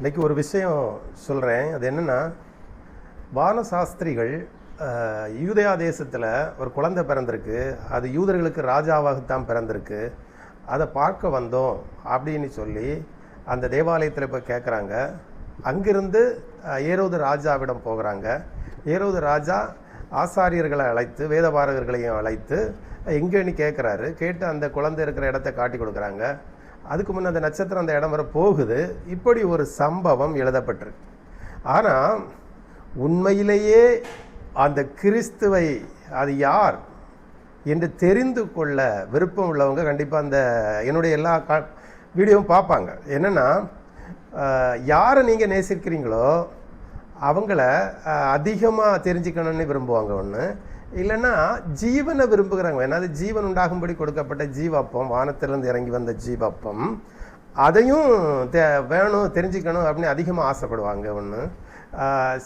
இன்றைக்கி ஒரு விஷயம் சொல்கிறேன் அது என்னென்னா பாலசாஸ்திரிகள் யூதயா தேசத்தில் ஒரு குழந்தை பிறந்திருக்கு. அது யூதர்களுக்கு ராஜாவாகத்தான் பிறந்திருக்கு. அதை பார்க்க வந்தோம் அப்படின்னு சொல்லி அந்த தேவாலயத்தில் இப்போ கேட்குறாங்க அங்கிருந்து ஏரோது ராஜாவிடம் போகிறாங்க. ஏரோது ராஜா ஆசாரியர்களை அழைத்து வேதபாரகர்களையும் அழைத்து எங்கேன்னு கேட்குறாரு கேட்டு அந்த குழந்தை இருக்கிற இடத்த காட்டி கொடுக்குறாங்க. அதுக்கு முன்னே அந்த நட்சத்திரம் அந்த இடம் வர போகுது. இப்படி ஒரு சம்பவம் எழுதப்பட்டிருக்கு. ஆனால் உண்மையிலேயே அந்த கிறிஸ்துவை அது யார் என்று தெரிந்து கொள்ள விருப்பம் உள்ளவங்க கண்டிப்பாக அந்த என்னுடைய எல்லா கா வீடியோவும் பார்ப்பாங்க. என்னென்னா யாரை நீங்கள் நேசிக்கிறீங்களோ அவங்கள அதிகமாக தெரிஞ்சுக்கணும்னு விரும்புவாங்க ஒன்று இல்லைன்னா ஜீவனை விரும்புகிறாங்க. ஏன்னா அது ஜீவன் உண்டாகும்படி கொடுக்கப்பட்ட ஜீவப்பம் வானத்திலிருந்து இறங்கி வந்த ஜீவப்பம். அதையும் தே வேணும் தெரிஞ்சுக்கணும் அப்படின்னு அதிகமாக ஆசைப்படுவாங்க ஒன்று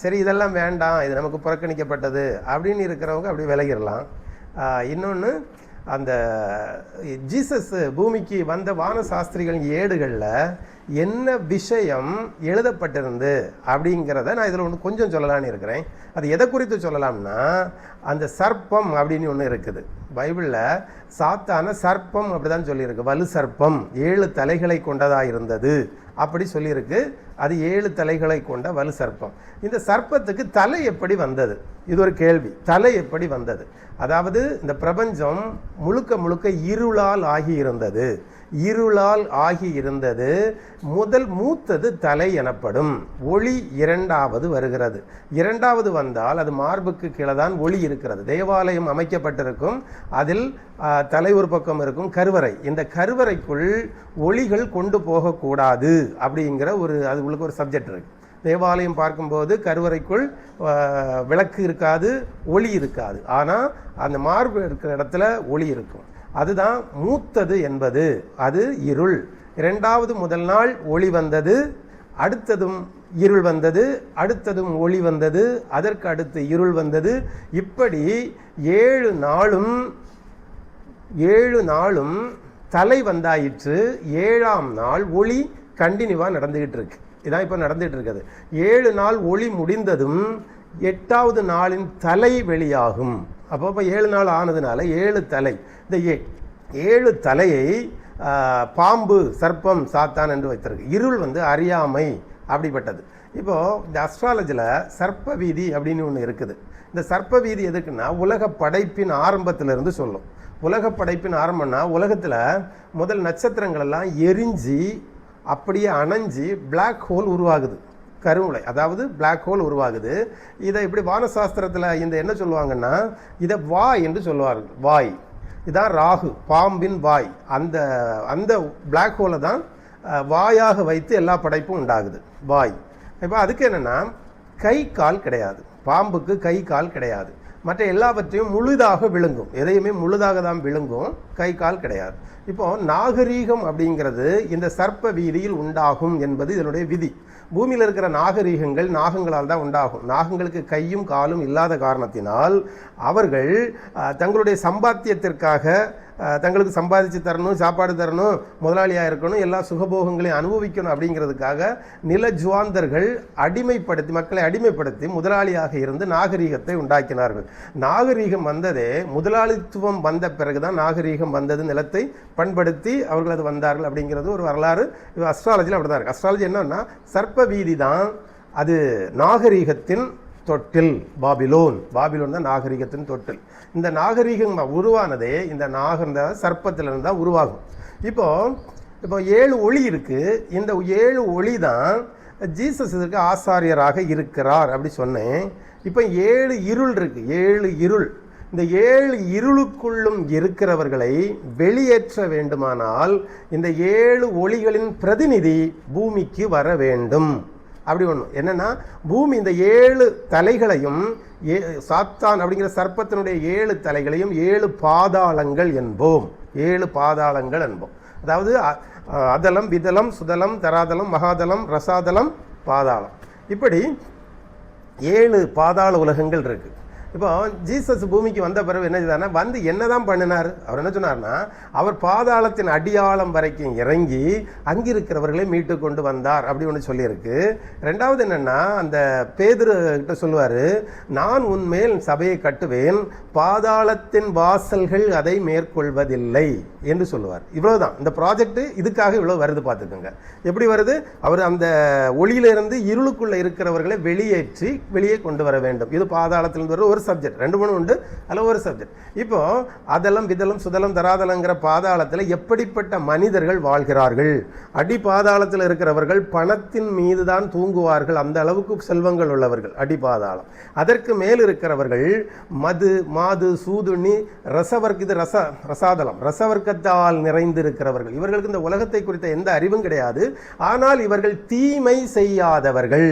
சரி இதெல்லாம் வேண்டாம் இது நமக்கு புறக்கணிக்கப்பட்டது அப்படின்னு இருக்கிறவங்க அப்படி விலகிடலாம். இன்னொன்று அந்த ஜீசஸ் பூமிக்கு வந்த வான சாஸ்திரிகள் ஏடுகளில் என்ன விஷயம் எழுதப்பட்டிருந்து அப்படிங்கிறத நான் இதில் ஒன்று கொஞ்சம் சொல்லலான்னு இருக்கிறேன். அது எதை குறித்து சொல்லலாம்னா அந்த சர்ப்பம் அப்படின்னு ஒன்று இருக்குது. பைபிளில் சாத்தான சர்ப்பம் அப்படி தான் சொல்லியிருக்கு. வலு சர்ப்பம் ஏழு தலைகளை கொண்டதாக இருந்தது. அப்படி சொல்லியிருக்கு. அது ஏழு தலைகளை கொண்ட வலு சர்ப்பம். இந்த சர்ப்பத்துக்கு தலை எப்படி வந்தது? இது ஒரு கேள்வி. தலை எப்படி வந்தது? அதாவது இந்த பிரபஞ்சம் முழுக்க முழுக்க இருளால் ஆகி இருந்தது இருளால் ஆகி இருந்தது. முதல் மூத்தது தலை எனப்படும். ஒளி இரண்டாவது வருகிறது. இரண்டாவது வந்தால் அது மார்புக்கு கீழே தான் ஒளி இருக்கிறது. தேவாலயம் அமைக்கப்பட்டிருக்கும். அதில் தலை ஒரு பக்கம் இருக்கும் கருவறை. இந்த கருவறைக்குள் ஒளிகள் கொண்டு போகக்கூடாது அப்படிங்கிற ஒரு அது உங்களுக்கு ஒரு சப்ஜெக்ட் இருக்கு. தேவாலயம் பார்க்கும்போது கருவறைக்குள் விளக்கு இருக்காது ஒளி இருக்காது. ஆனால் அந்த மார்பு இருக்கிற இடத்துல ஒளி இருக்கும். அதுதான் மூத்தது என்பது. அது இருள். இரண்டாவது முதல் நாள் ஒளி வந்தது அடுத்ததும் இருள் வந்தது அடுத்ததும் ஒளி வந்தது அதற்கு அடுத்து இருள் வந்தது. இப்படி ஏழு நாளும் ஏழு நாளும் தலை வந்தாயிற்று. ஏழாம் நாள் ஒளி கண்டினியூவாக நடந்துக்கிட்டு இருக்கு. இதான் இப்போ நடந்துகிட்டு இருக்குது. ஏழு நாள் ஒளி முடிந்ததும் எட்டாவது நாளின் தலை வெளியாகும். அப்போ இப்போ ஏழு நாள் ஆனதுனால ஏழு தலை. இந்த ஏ ஏழு தலையை பாம்பு சர்ப்பம் சாத்தான் என்று வைத்திருக்கு. இருள் வந்து அறியாமை அப்படிப்பட்டது. இப்போது இந்த அஸ்ட்ராலஜியில் சர்ப்ப வீதி அப்படின்னு ஒன்று இருக்குது. இந்த சர்ப்ப வீதி எதுக்குன்னா உலக படைப்பின் ஆரம்பத்திலிருந்து சொல்லும். உலக படைப்பின் ஆரம்பம்னா உலகத்தில் முதல் நட்சத்திரங்களெல்லாம் எரிஞ்சு அப்படியே அணைஞ்சி பிளாக் ஹோல் உருவாகுது. கருமுளை அதாவது பிளாக் ஹோல் உருவாகுது. இதை இப்படி வானசாஸ்திரத்தில் இந்த என்ன சொல்லுவாங்கன்னா இதை வாய் என்று சொல்லுவார்கள். வாய். இதான் ராகு பாம்பின் வாய். அந்த அந்த பிளாக் ஹோலை தான் வாயாக வைத்து எல்லா படைப்பும் உண்டாகுது. வாய். இப்போ அதுக்கு என்னென்னா கை கால் கிடையாது. பாம்புக்கு கை கால் கிடையாது. மற்ற எல்லாவற்றையும் முழுதாக விழுங்கும். எதையுமே முழுதாக தான் விழுங்கும். கை கால் கிடையாது. இப்போ நாகரீகம் அப்படிங்கிறது இந்த சர்ப்ப வீதியில் உண்டாகும் என்பது இதனுடைய விதி. பூமியில் இருக்கிற நாகரீகங்கள் நாகங்களால் தான் உண்டாகும். நாகங்களுக்கு கையும் காலும் இல்லாத காரணத்தினால் அவர்கள் தங்களுடைய சம்பாத்தியத்திற்காக தங்களுக்கு சம்பாதிச்சு தரணும் சாப்பாடு தரணும் முதலாளியாக இருக்கணும் எல்லா சுகபோகங்களையும் அனுபவிக்கணும் அப்படிங்கிறதுக்காக நில ஜுவாந்தர்கள் அடிமைப்படுத்தி மக்களை அடிமைப்படுத்தி முதலாளியாக இருந்து நாகரீகத்தை உண்டாக்கினார்கள். நாகரீகம் வந்ததே முதலாளித்துவம் வந்த பிறகுதான் நாகரீகம் வந்தது நிலத்தை பண்படுத்தி அவர்கள் அது வந்தார்கள் அப்படிங்கிறது ஒரு வரலாறு. அஸ்ட்ராலஜியில் அப்படி தான் இருக்குது அஸ்ட்ராலஜி என்னன்னா சர்ப்ப வீதி தான் அது நாகரீகத்தின் தொட்டில் பாபிலோன். பாபிலோன் தான் நாகரிகத்தின் தொட்டில். இந்த நாகரிகம் உருவானதே இந்த நாக இந்த சர்ப்பத்திலிருந்து தான் உருவாகும். இப்போ இப்போ ஏழு ஒளி இருக்குது இந்த ஏழு ஒளி தான் ஜீசஸ் இதற்கு ஆசாரியராக இருக்கிறார் அப்படி சொன்னேன். இப்போ ஏழு இருள் இருக்குது ஏழு இருள். இந்த ஏழு இருளுக்குள்ளும் இருக்கிறவர்களை வெளியேற்ற வேண்டுமானால் இந்த ஏழு ஒளிகளின் பிரதிநிதி பூமிக்கு வர வேண்டும். அப்படி ஒன்று என்னென்னா பூமி இந்த ஏழு தலைகளையும் ஏ சாத்தான் அப்படிங்கிற சர்ப்பத்தினுடைய ஏழு தலைகளையும் ஏழு பாதாளங்கள் என்போம். ஏழு பாதாளங்கள் என்போம். அதாவது அ- அதலம் விதலம் சுதலம் தராதலம் மகாதலம் ரசாதலம் பாதாளம். இப்படி ஏழு பாதாள உலகங்கள் இருக்குது இப்போ ஜீசஸ் பூமிக்கு வந்த பிறகு என்ன செய்தார்னா வந்து என்னதான் பண்ணினார்? அவர் என்ன சொன்னார்னா அவர் பாதாளத்தின் அடியாளம் வரைக்கும் இறங்கி அங்கிருக்கிறவர்களை மீட்டு கொண்டு வந்தார் அப்படி ஒன்று சொல்லியிருக்கு. ரெண்டாவது என்னென்னா அந்த பேதுரு கிட்ட சொல்லுவார் நான் உன்மேல் சபையை கட்டுவேன் பாதாளத்தின் வாசல்கள் அதை மேற்கொள்வதில்லை என்று சொல்லுவார். இவ்வளோதான் இந்த ப்ராஜெக்ட் இதுக்காக இவ்வளோ வருது பார்த்துக்கோங்க. எப்படி வருது? அவர் அந்த ஒளியிலிருந்து இருளுக்குள்ளே இருக்கிறவர்களை வெளியேற்றி வெளியே கொண்டு வர வேண்டும். இது பாதாளத்திலிருந்து வர ஒரு சப்ஜெக்ட் ரெண்டு மூணு உண்டு அதில் ஒரு சப்ஜெக்ட் இப்போ அதலம் விதலம் சுதலம் தராதலங்கிற பாதாளத்தில் எப்படிப்பட்ட மனிதர்கள் வாழ்கிறார்கள்? அடி பாதாளத்தில் இருக்கிறவர்கள் பணத்தின் மீது தான் தூங்குவார்கள். அந்த அளவுக்கு செல்வங்கள் உள்ளவர்கள் அடி பாதாளம் அதற்கு மேல் இருக்கிறவர்கள் மது மாது சூதுணி ரசவர்க்க இது ரச ரசாதலம் ரசவர்க்கத்தால் நிறைந்திருக்கிறவர்கள். இவர்களுக்கு இந்த உலகத்தை குறித்த எந்த அறிவும் கிடையாது. ஆனால் இவர்கள் தீமை செய்யாதவர்கள்.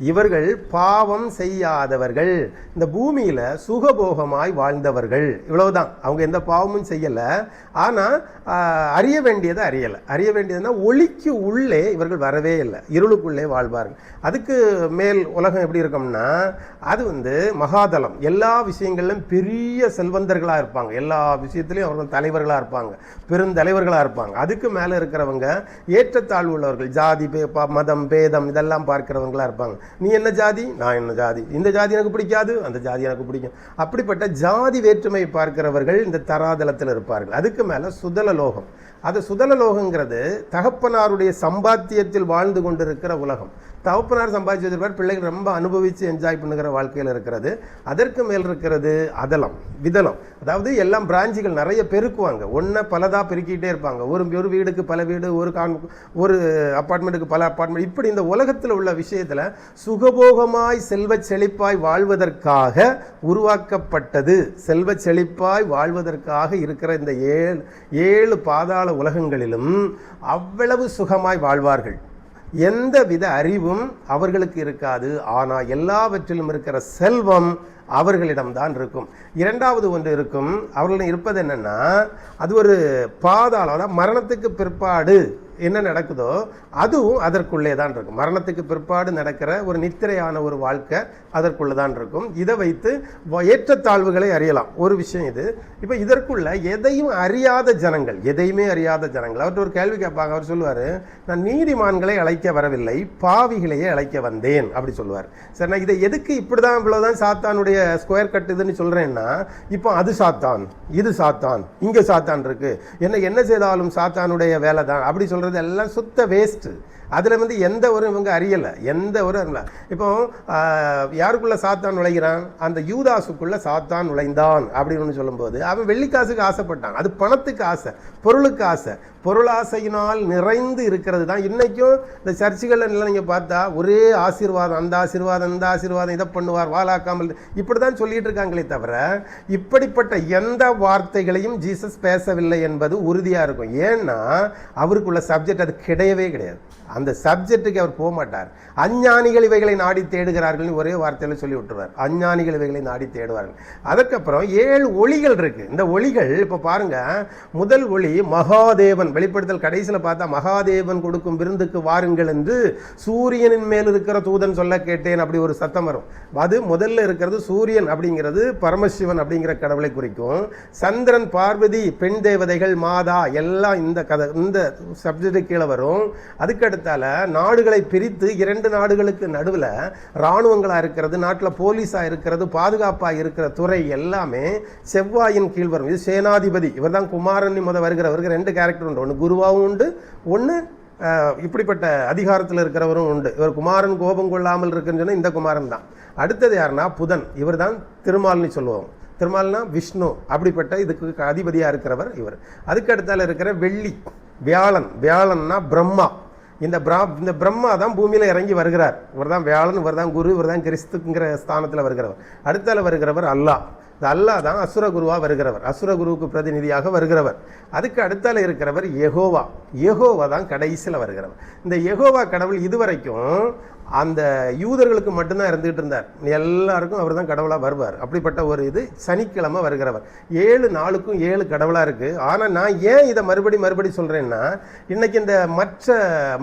இவர்கள் பாவம் செய்யாதவர்கள். இந்த பூமியில் சுகபோகமாய் வாழ்ந்தவர்கள். இவ்வளவுதான். அவங்க எந்த பாவமும் செய்யலை. ஆனால் அறிய வேண்டியதை அறியலை. அறிய வேண்டியதுன்னா ஒளிக்கு உள்ளே இவர்கள் வரவே இல்லை. இருளுக்குள்ளே வாழ்வார்கள். அதுக்கு மேல் உலகம் எப்படி இருக்கும்னா அது வந்து மகாதலம் எல்லா விஷயங்களிலும் பெரிய செல்வந்தர்களாக இருப்பாங்க. எல்லா விஷயத்துலையும் அவர்கள் தலைவர்களாக இருப்பாங்க. பெருந்தலைவர்களாக இருப்பாங்க. அதுக்கு மேலே இருக்கிறவங்க ஏற்றத்தாழ்வு உள்ளவர்கள். ஜாதி பே- ப- மதம் பேதம் இதெல்லாம் பார்க்கிறவங்களா இருப்பாங்க. நீ என்ன ஜாதி? நான் என்ன ஜாதி? இந்த ஜாதி எனக்கு பிடிக்காது அந்த ஜாதி எனக்கு பிடிக்கும். அப்படிப்பட்ட ஜாதி வேற்றுமை பார்க்கிறவர்கள் இந்த தராதலத்தில் இருப்பார்கள். அதுக்கு மேல சுதல லோகம். அது சுதல லோகங்கிறது தகப்பனாருடைய சம்பாத்தியத்தில் வாழ்ந்து கொண்டிருக்கிற உலகம். தகப்பனார் சம்பாதிச்சு வச்சிருப்பார் பிள்ளைகள் ரொம்ப அனுபவித்து என்ஜாய் பண்ணுகிற வாழ்க்கையில் இருக்கிறது. அதற்கு மேல் இருக்கிறது அதலம் விதலம் அதாவது எல்லாம் பிராஞ்சுகள் நிறைய பெருக்குவாங்க. ஒன்றை பலதாக பெருக்கிட்டே இருப்பாங்க. ஒரு ஒரு வீடுக்கு பல வீடு ஒரு கான் ஒரு அப்பார்ட்மெண்ட்டுக்கு பல அப்பார்ட்மெண்ட் இப்படி இந்த உலகத்தில் உள்ள விஷயத்தில் சுகபோகமாய் செல்வச் செழிப்பாய் வாழ்வதற்காக உருவாக்கப்பட்டது. செல்வச் செழிப்பாய் வாழ்வதற்காக இருக்கிற இந்த ஏழு ஏழு பாதாள உலகங்களிலும் அவ்வளவு சுகமாய் வாழ்வார்கள். எந்த வித அறிவும் அவர்களுக்கு இருக்காது. ஆனால் எல்லாவற்றிலும் இருக்கிற செல்வம் அவர்களிடம்தான் இருக்கும். இரண்டாவது ஒன்று இருக்கும். அவர்களிடம் இருப்பது என்னென்னா அது ஒரு பாதாளம் மரணத்துக்கு பிற்பாடு என்ன நடக்குதோ அதுவும் அதற்குள்ளே தான் இருக்கும். மரணத்துக்கு பிற்பாடு நடக்கிற ஒரு நித்திரையான ஒரு வாழ்க்கை அதற்குள்ளே தான் இருக்கும். இதை வைத்து வ- ஏற்றத்தாழ்வுகளை அறியலாம். ஒரு விஷயம் இது. இப்போ இதற்குள்ள எதையும் அறியாத ஜனங்கள் எதையுமே அறியாத ஜனங்கள் அவர்கிட்ட ஒரு கேள்வி கேட்பாங்க. அவர் சொல்லுவார் நான் நீதிமான்களை அழைக்க வரவில்லை பாவிகளையே அழைக்க வந்தேன் அப்படி சொல்லுவார். சரி நான் இதை எதுக்கு இப்படி தான் இவ்வளோதான் சாத்தானுடைய ஸ்கொயர் கட் இதுன்னு சொல்கிறேன்னா இப்போ அது சாத்தான் இது சாத்தான் இங்கே சாத்தான் இருக்கு. என்ன என்ன செய்தாலும் சாத்தானுடைய வேலை தான் அப்படி சொல்கிறது எல்லாம் சுத்த வேஸ்ட்டு அதில் வந்து எந்த ஒரு இவங்க அறியலை. எந்த ஒரு அறியல. இப்போ யாருக்குள்ளே சாத்தான் நுழைகிறான்? அந்த யூதாசுக்குள்ளே சாத்தான் நுழைந்தான் அப்படின்னு சொல்லும்போது அவன் வெள்ளிக்காசுக்கு ஆசைப்பட்டான். அது பணத்துக்கு ஆசை பொருளுக்கு ஆசை. பொருளாசையினால் நிறைந்து இருக்கிறது தான் இன்றைக்கும் இந்த சர்ச்சுகளில் நீங்கள் பார்த்தா ஒரே ஆசீர்வாதம் அந்த ஆசீர்வாதம் இந்த ஆசீர்வாதம் இதை பண்ணுவார் வாலாக்காமல் இப்படி தான் சொல்லிட்டு இருக்காங்களே தவிர இப்படிப்பட்ட எந்த வார்த்தைகளையும் ஜீசஸ் பேசவில்லை என்பது உறுதியாக இருக்கும். ஏன்னா அவருக்குள்ள சப்ஜெக்ட் அது கிடையவே கிடையாது. அந்த சப்ஜெக்ட்டுக்கு அவர் போக மாட்டார் அஞ்ஞானிகள் இவைகளை நாடி தேடுகிறார்கள்னு ஒரே வார்த்தையில் சொல்லி விட்டுருவார். அஞ்ஞானிகள் இவைகளை நாடி தேடுவார்கள். அதுக்கப்புறம் ஏழு ஒளிகள் இருக்கு. இந்த ஒளிகள் இப்போ பாருங்க முதல் ஒளி மகாதேவன். வெளிப்படுத்தல் கடைசியில் பார்த்தா மகாதேவன் கொடுக்கும் விருந்துக்கு வாருங்கள் என்று சூரியனின் மேல் இருக்கிற தூதன் சொல்ல கேட்டேன் அப்படி ஒரு சத்தம் வரும். அது முதல்ல இருக்கிறது சூரியன் அப்படிங்கிறது பரமசிவன் அப்படிங்கிற கடவுளை குறிக்கும். சந்திரன் பார்வதி பெண் தேவதைகள் மாதா எல்லாம் இந்த கதை இந்த சப்ஜெக்ட் கீழே வரும். அதுக்கடுத்தால நாடுகளை பிரித்து இரண்டு நாடுகளுக்கு நடுவில் இராணுவங்களாக இருக்கிறது நாட்டில் போலீஸாக இருக்கிறது பாதுகாப்பாக இருக்கிற துறை எல்லாமே செவ்வாயின் கீழ் வரும். இது சேனாதிபதி இவர் தான் குமாரன் முத வருகிறவருக்கு ரெண்டு கேரக்டர் உண்டு. ஒன்று குருவாகவும் உண்டு ஒன்று இப்படிப்பட்ட அதிகாரத்தில் இருக்கிறவரும் உண்டு. இவர் குமாரன் கோபம் கொள்ளாமல் இருக்குன்னு சொன்னால் இந்த குமாரன் தான். அடுத்தது யாருன்னா புதன் இவர் தான் திருமால்னு சொல்லுவோம். திருமால்னா விஷ்ணு அப்படிப்பட்ட இதுக்கு அதிபதியாக இருக்கிறவர் இவர். அதுக்கு அடுத்தால இருக்கிற வெள்ளி வியாழன். வியாழன்னா பிரம்மா. இந்த பிரா இந்த பிரம்மா தான் பூமியில் இறங்கி வருகிறார். இவர் தான் வேளன் இவர் தான் குரு இவர் தான் கிறிஸ்துங்கிற ஸ்தானத்தில் வருகிறவர். அடுத்தால வருகிறவர் அல்லாஹ். இந்த அல்லாஹ் தான் அசுரகுருவா வருகிறவர். அசுரகுருவுக்கு பிரதிநிதியாக வருகிறவர். அதுக்கு அடுத்தால இருக்கிறவர் எகோவா எகோவா தான் கடைசியில் வருகிறவர். இந்த எகோவா கடவுள் இதுவரைக்கும் அந்த யூதர்களுக்கு மட்டும்தான் இருந்துகிட்டு இருந்தார். எல்லாருக்கும் அவர் தான் கடவுளாக வருவார். அப்படிப்பட்ட ஒரு இது சனிக்கிழமை வருகிறவர். ஏழு நாளுக்கும் ஏழு கடவுளாக இருக்குது ஆனால் நான் ஏன் இதை மறுபடி மறுபடி சொல்கிறேன்னா இன்றைக்கி இந்த மற்ற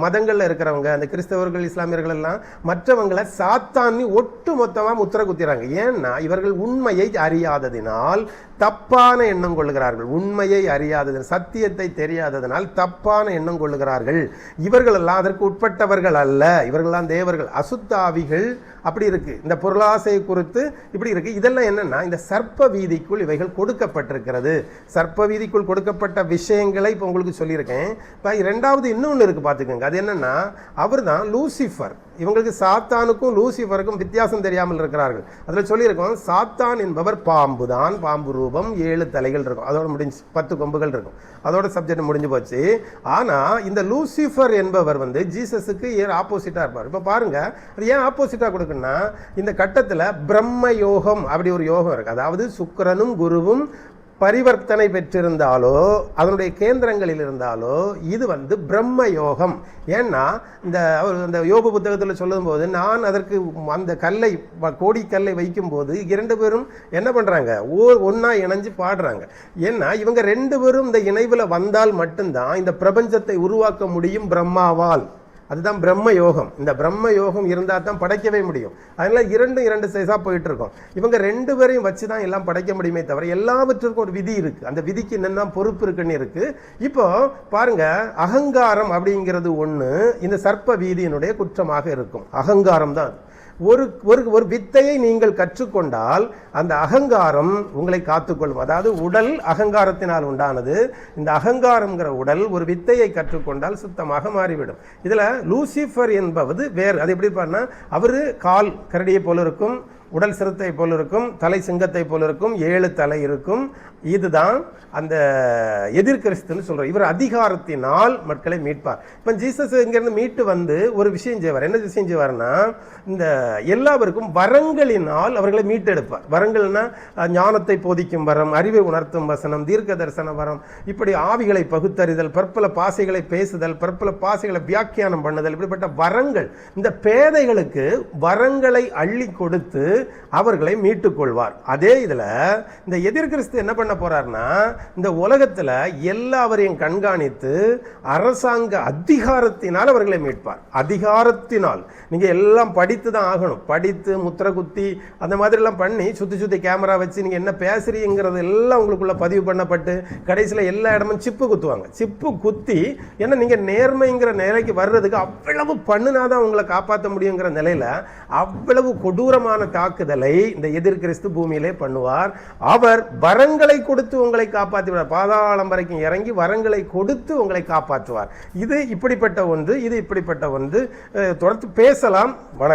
மதங்களில் இருக்கிறவங்க அந்த கிறிஸ்தவர்கள் இஸ்லாமியர்கள் எல்லாம் மற்றவங்களை சாத்தான்னு ஒட்டு மொத்தமாக முத்திர குத்திறாங்க. ஏன்னா இவர்கள் உண்மையை அறியாததினால் தப்பான எண்ணம் கொள்ளுகிறார்கள். உண்மையை அறியாதது சத்தியத்தை தெரியாததினால் தப்பான எண்ணம் கொள்ளுகிறார்கள். இவர்களெல்லாம் அதற்கு உட்பட்டவர்கள் அல்ல. இவர்கள்லாம் அசுத்தாவிகள் அப்படி இருக்குது இந்த பொருளாசை குறித்து இப்படி இருக்குது இதெல்லாம் என்னென்னா இந்த சர்ப்ப வீதிக்குள் இவைகள் கொடுக்கப்பட்டிருக்கிறது. சர்ப்ப வீதிக்குள் கொடுக்கப்பட்ட விஷயங்களை இப்போ உங்களுக்கு சொல்லியிருக்கேன். இப்போ ரெண்டாவது இன்னொன்று இருக்குது பார்த்துக்கோங்க அது என்னென்னா அவர் தான் லூசிஃபர். இவங்களுக்கு சாத்தானுக்கும் லூசிஃபருக்கும் வித்தியாசம் தெரியாமல் இருக்கிறார்கள். அதில் சொல்லியிருக்கோம் சாத்தான் என்பவர் பாம்பு தான் பாம்பு ரூபம் ஏழு தலைகள் இருக்கும். அதோட முடிஞ்சு பத்து கொம்புகள் இருக்கும். அதோட சப்ஜெக்ட் முடிஞ்சு போச்சு. ஆனால் இந்த லூசிஃபர் என்பவர் வந்து ஜீசஸுக்கு ஏன் ஆப்போசிட்டாக இருப்பார்? இப்போ பாருங்கள் அது ஏன் ஆப்போசிட்டாக கொடுக்கணும்? கொடுக்குன்னா இந்த கட்டத்தில் பிரம்ம யோகம் அப்படி ஒரு யோகம் இருக்குது அதாவது சுக்கரனும் குருவும் பரிவர்த்தனை பெற்றிருந்தாலோ அதனுடைய கேந்திரங்களில் இருந்தாலோ இது வந்து பிரம்ம யோகம் ஏன்னா இந்த அவர் அந்த யோக புத்தகத்தில் சொல்லும்போது நான் அதற்கு அந்த கல்லை கோடி கல்லை வைக்கும்போது இரண்டு பேரும் என்ன பண்ணுறாங்க ஓ ஒன்றா இணைஞ்சு பாடுறாங்க. ஏன்னா இவங்க ரெண்டு பேரும் இந்த இணைவில் வந்தால் மட்டும்தான் இந்த பிரபஞ்சத்தை உருவாக்க முடியும் பிரம்மாவால். அதுதான் பிரம்ம யோகம் இந்த பிரம்ம யோகம் இருந்தால் தான் படைக்கவே முடியும். அதனால் இரண்டும் இரண்டு சைஸாக போயிட்டு இருக்கோம் இவங்க ரெண்டு பேரையும் வச்சு தான் எல்லாம் படைக்க முடியுமே தவிர எல்லாவற்றுக்கும் ஒரு விதி இருக்குது அந்த விதிக்கு என்னென்ன பொறுப்பு இருக்குன்னு இருக்குது இப்போ பாருங்கள் அகங்காரம் அப்படிங்கிறது ஒன்று இந்த சர்ப்ப வீதியினுடைய குற்றமாக இருக்கும். அகங்காரம் தான் அது. ஒரு ஒரு ஒரு வித்தையை நீங்கள் கற்றுக்கொண்டால் அந்த அகங்காரம் உங்களை காத்துக்கொள்ளும். அதாவது உடல் அகங்காரத்தினால் உண்டானது. இந்த அகங்காரம்ங்கிற உடல் ஒரு வித்தையை கற்றுக்கொண்டால் சுத்தமாக மாறிவிடும். இதில் லூசிஃபர் என்பது வேறு அது எப்படி பண்ணால் அவர் கால் கரடியை போல இருக்கும் உடல் சிறுத்தை போல இருக்கும் தலை சிங்கத்தை போல் இருக்கும் ஏழு தலை இருக்கும். இதுதான் அந்த எதிர்கிறிஸ்துன்னு சொல்கிறோம் இவர் அதிகாரத்தினால் மக்களை மீட்பார். இப்போ ஜீசஸ் இங்கேருந்து மீட்டு வந்து ஒரு விஷயம் செய்வார். என்ன விஷயம் செய்வார்னா இந்த எல்லாருக்கும் வரங்களினால் அவர்களை மீட்டெடுப்பார். வரங்கள்னா ஞானத்தை போதிக்கும் வரம் அறிவை உணர்த்தும் வசனம் தீர்க்க தரிசன வரம் இப்படி ஆவிகளை பகுத்தறிதல் பற்பல பாசைகளை பேசுதல் பற்பல பாசைகளை வியாக்கியானம் பண்ணுதல் இப்படிப்பட்ட வரங்கள் இந்த பேதைகளுக்கு வரங்களை அள்ளி கொடுத்து அவர்களை மீட்டுக் கொள்வார் அதே இதுல இந்த எதிர்கிறிஸ்து என்ன பண்ண போறார்னா இந்த உலகத்துல எல்லாவரையும் கண்காணித்து அரசாங்க அதிகாரத்தினால் அவர்களை மீட்பார். அதிகாரத்தினால். நீங்க எல்லாம் படித்து தான் ஆகணும். படித்து முத்திர குத்தி அந்த மாதிரி எல்லாம் பண்ணி சுத்தி சுத்தி கேமரா வச்சு நீங்க என்ன பேசுறீங்கிறது எல்லாம் உங்களுக்குள்ள பதிவு பண்ணப்பட்டு கடைசியில எல்லா இடமும் சிப்பு குத்துவாங்க. சிப்பு குத்தி ஏன்னா நீங்க நேர்மைங்கிற நிலைக்கு வர்றதுக்கு அவ்வளவு பண்ணுனாதான் உங்களை காப்பாற்ற முடியுங்கிற நிலையில அவ்வளவு கொடூரமான தாக்குதலை இந்த எதிர்கிறிஸ்து பூமியிலே பண்ணுவார். அவர் வரங்களை கொடுத்து உங்களை காப்பாற்றி பாதாளம் வரைக்கும் இறங்கி வரங்களை கொடுத்து உங்களை காப்பாற்றுவார். இது இப்படிப்பட்ட ஒன்று இது இப்படிப்பட்ட ஒன்று. தொடர்ந்து பேசலாம். வணக்கம்.